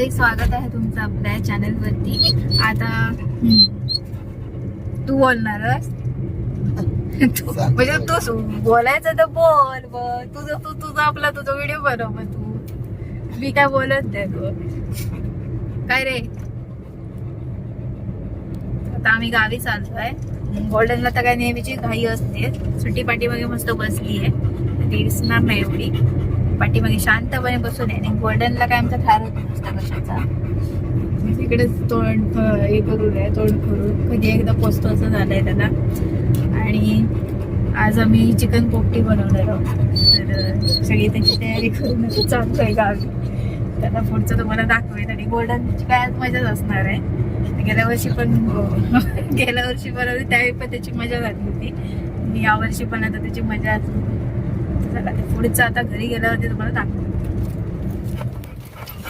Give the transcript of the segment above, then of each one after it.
मंडळी स्वागत आहे तुमचं आपल्या चॅनल वरती. आता तू बोलणारस तू- म्हणजे तू बोलायचं तर बोल तुझं तू तुझं आपला तुझा व्हिडिओ बनव मग तू. मी काय बोलत नाही तू काय रे? आता आम्ही गावी चाललोय. गोल्डनला तर काय नेहमीची घाई असते. सुट्टी पाठीमागे मस्त बसली आहे ती दिसणार नाही एवढी. पाठीमागे शांतपणे बसून आहे. आणि गोल्डनला काय आमचा थार होत नसतं कशाचा? तिकडेच तोंड हे करून आहे तोंड करून कधी एकदा पोचतो असं झालंय त्याला. आणि आज आम्ही चिकन पोपटी बनवणार आहोत. तर सगळी त्याची तयारी करून चालतोय गावी. त्याला पुढचं तुम्हाला दाखवेल. आणि गोल्डनची काय आज मजाच असणार आहे. गेल्या वर्षी पण हो. गेल्या वर्षी बनवली त्यावेळी पण त्याची मजा झाली होती. आणि यावर्षी पण आता त्याची मजा असली चला ते पुढचं आता घरी गेल्यावरती तुम्हाला दाखवतो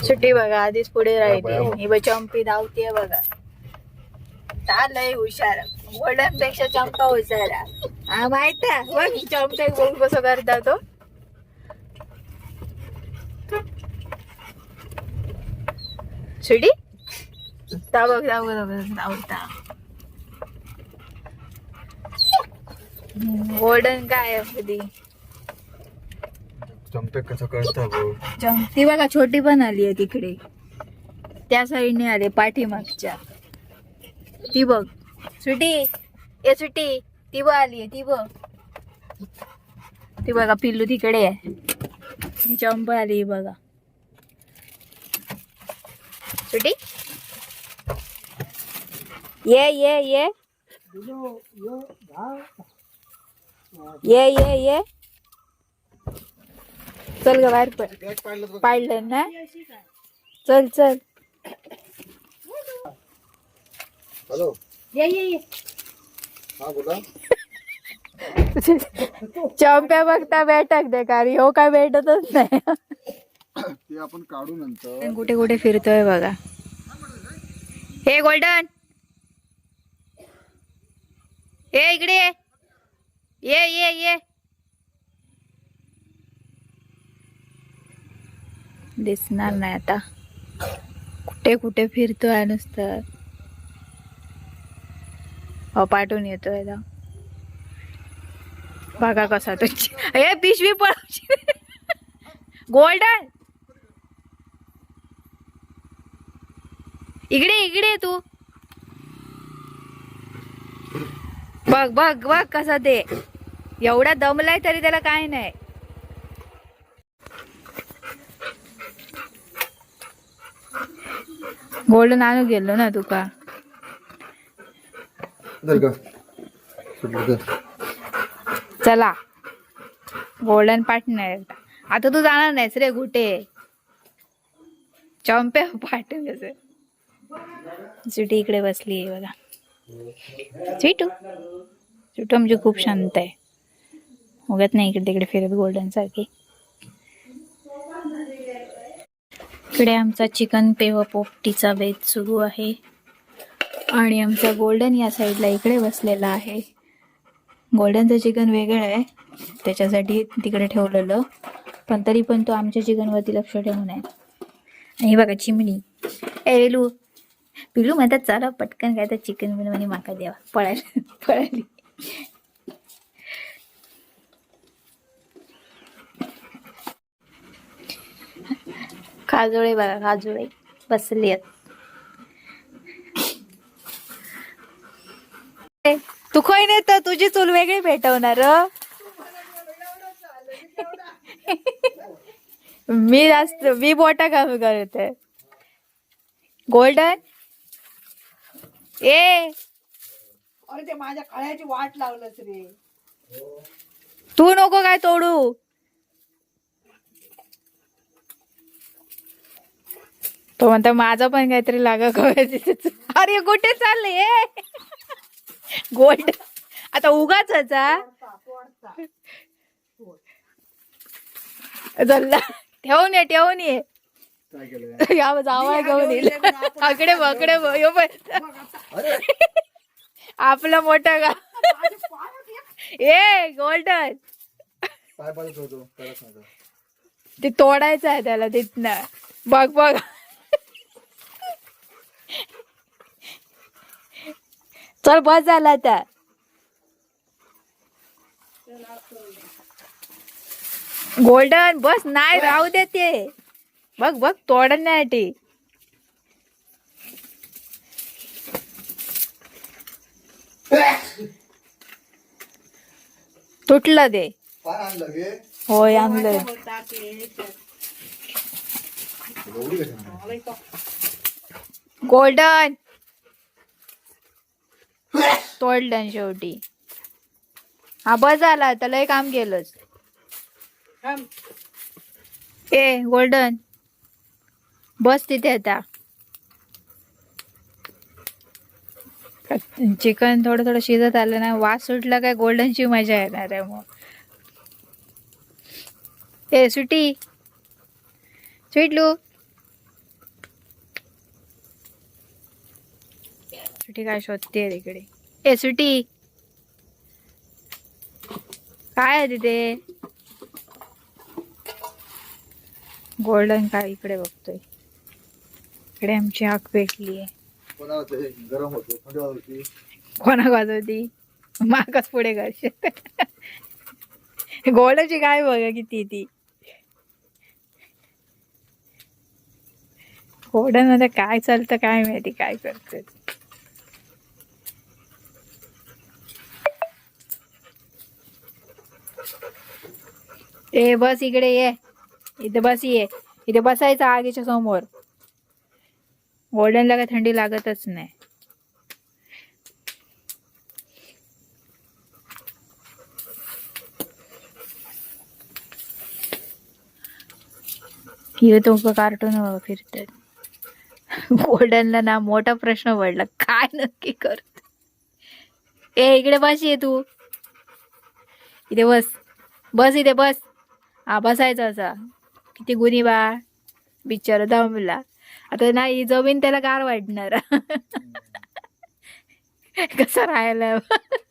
सुट्टी बघा आधीच पुढे राहिली. ही चंपी धावतीये बघा. लय हुशार. गोल्डनपेक्षा चंपा हुशार. हा माहीत आहे. बघ चंपा बघ कसं करता तो. सुटी ता बघ ता बघ ता बघ, धावता. गोल्डन काय आहे कधी चंपे कसं कळतं ती बघा छोटी पण आली आहे तिकडे. त्या साईडने आले पाठीमागच्या. ती बघ. सुटी. ए सुटी. ती बघ आली आहे ती बघ. ती बघा पिल्लू तिकडे आहे. चंप आली आहे बघा. सुटी. ये ये ये. ये ये ये. चल ग बाहेर पड पाडलं ना? चल चल. हॅलो. ये ये ये. हा बोला. चंप्या बघता भेटक दे कारी हो काय भेटतच नाही. ते आपण काढू नंतर. कुठे कुठे फिरतोय बघा. हे गोल्डन. हे इकडे ये. ये ये. दिसणार नाही आता. कुठे कुठे फिरतोय नुसतं. हो पाठवून येतोय आता बघा कसा तुमची हे पिशवी पळवची गोल्डन. इकडे इकडे तू. बघ बघ बघ कसा ते. एवढा दमलाय तरी त्याला काय नाही. गोल्डन आणू गेलो ना तुका. चला. Golden partner. आता तू जाणार नाहीस रे कुठे? चंपे पार्टनर सुटी इकडे बसली आहे बघा. स्वीटू स्वीटू म्हणजे खूप शांत आहे. उगत नाही इकडे तिकडे फिरत गोल्डन सारखी इकडे आमचा चिकन पेव पोपटीचा बेत सुरू आहे. आणि आमचा गोल्डन या साईडला इकडे बसलेला आहे. गोल्डनचं चिकन वेगळं आहे. त्याच्यासाठी तिकडे ठेवलेलं. पण तरी पण तो आमच्या चिकनवरती लक्ष ठेवून आहे. आणि बघा चिमणी. एलू पिलू म्हणतात चला पटकन काय तर चिकन बनवणे माका द्यावा. पळाली. पळाली. काजोळे बघा काजोळे बसली आहेत. तू खोय नाही तर तुझी चूल वेगळी भेटवणार मी जास्त मी बोटा कमी करते. गोल्डन? ए! अरे ते माझ्या कळ्याची वाट लावलंच रे. तू नको काय तोडू. तो म्हणता माझा पण काहीतरी लागा अरे कुठे चालले गोल्ड. आता उगाच जल्ला. ठेवून ये ठेवून ये. या जावा घेऊन येईल अकडे बकडे आपला मोठा का ए गोल्डन. ते तोडायचं आहे त्याला तिथनं. बघ बघ. चल बस झाला आता. गोल्डन बस नाही राहू दे ते. बघ बघ तोडण्यासाठी तुटलं ते. आणलं होय कशाला? गोल्डन. तोडलं शेवटी हा बस झाला त्याला एक काम केलंच. ए गोल्डन. बस तिथे आता. चिकन थोडं थोडं शिजत आलं ना वास सुटला काय गोल्डनची मजा येणार आहे मग. ए सुटी. स्वीटलू सुटी काय शोधते तिकडे? ए सुटी काय आहे तिथे? गोल्डन काय इकडे बघतोय. इकडे आमची आग पेटली आहे. ते गरम होतो. थंडी होती कोणा वाजवती मागच पुढे करशील गोल्डनची काय बघा किती ती. गोल्डनमध्ये काय चालतं काय माहिती काय करते ए बस इकडे ये. इथे बस ये. इथे बसायचं आगीच्या समोर. गोल्डनला काय थंडी लागतच नाही. हे तो कार्टून फिरतात गोल्डनला ना मोठा प्रश्न पडला. काय नक्की करत? ए इकडे बस ये तू. इथे बस. बस इथे बस. हा बसायचं असा. किती गुन्ही बा बिचार दमला. आता नाही जमीन त्याला गार वाटणार. कसं राहायला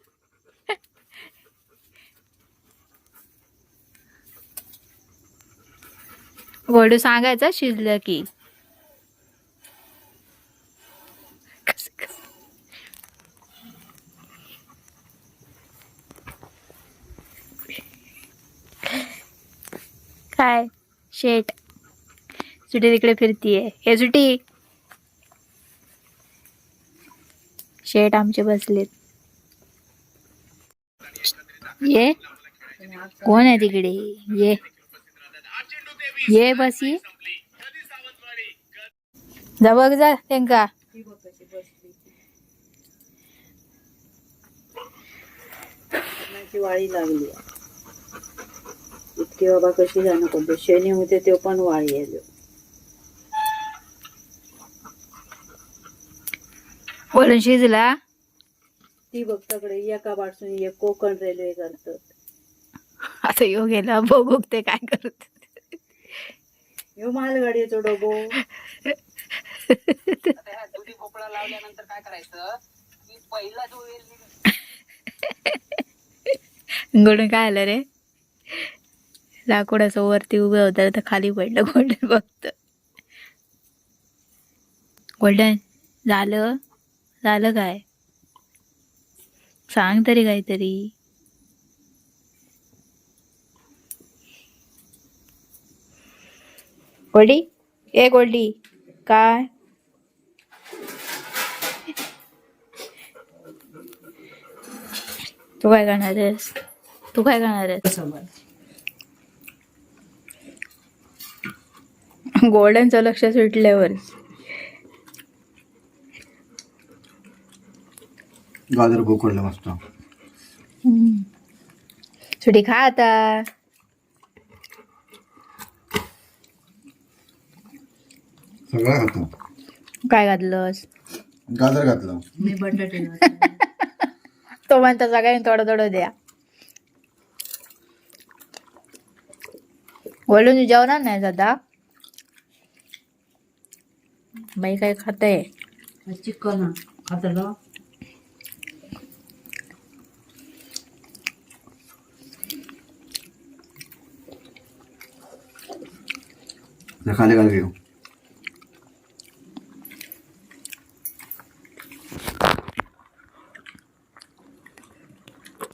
गोडू सांगायचं शिजलं की. काय? शेट. सुटी तिकडे फिरतीये. हे सुटी. शेट आमचे बसलेत. ये. कोण आहे तिकडे? ये. ये बस. ये जा बघ जा त्यांका वाळी लागली. इतकी बाबा कशी जाणं कोणते शनी होते ते पण वाळी आलो बोलून शिजला? ती बघताकडे एका बाजून एक कोकण रेल्वे करतात. आता यो गेला बघू ते काय करत. ह्यो मालगाडीचो डबो. गोल्डन काय आलं रे. लाकूड असं वरती उभं होतं तर खाली पडलं गोल्डन बघत गोल्डन झालं? झालं काय? सांग तरी काहीतरी. गोल्डी? ए गोल्डी काय? तू काय करणार आहेस? तू काय करणार आहेस? गोल्डनचं लक्ष सुटल्यावर. गाजर गोकडलं मस्त. सुटी खा आता. सगळं खातो. काय घातलंस? गाजर घातलं. मी बटाटे तो म्हणता सगळ्यांनी थोडं थोडं द्या. गोल्डन जेवणार नाही दादा बाई काय खाते चिकन खातलो खाली खाली घेऊ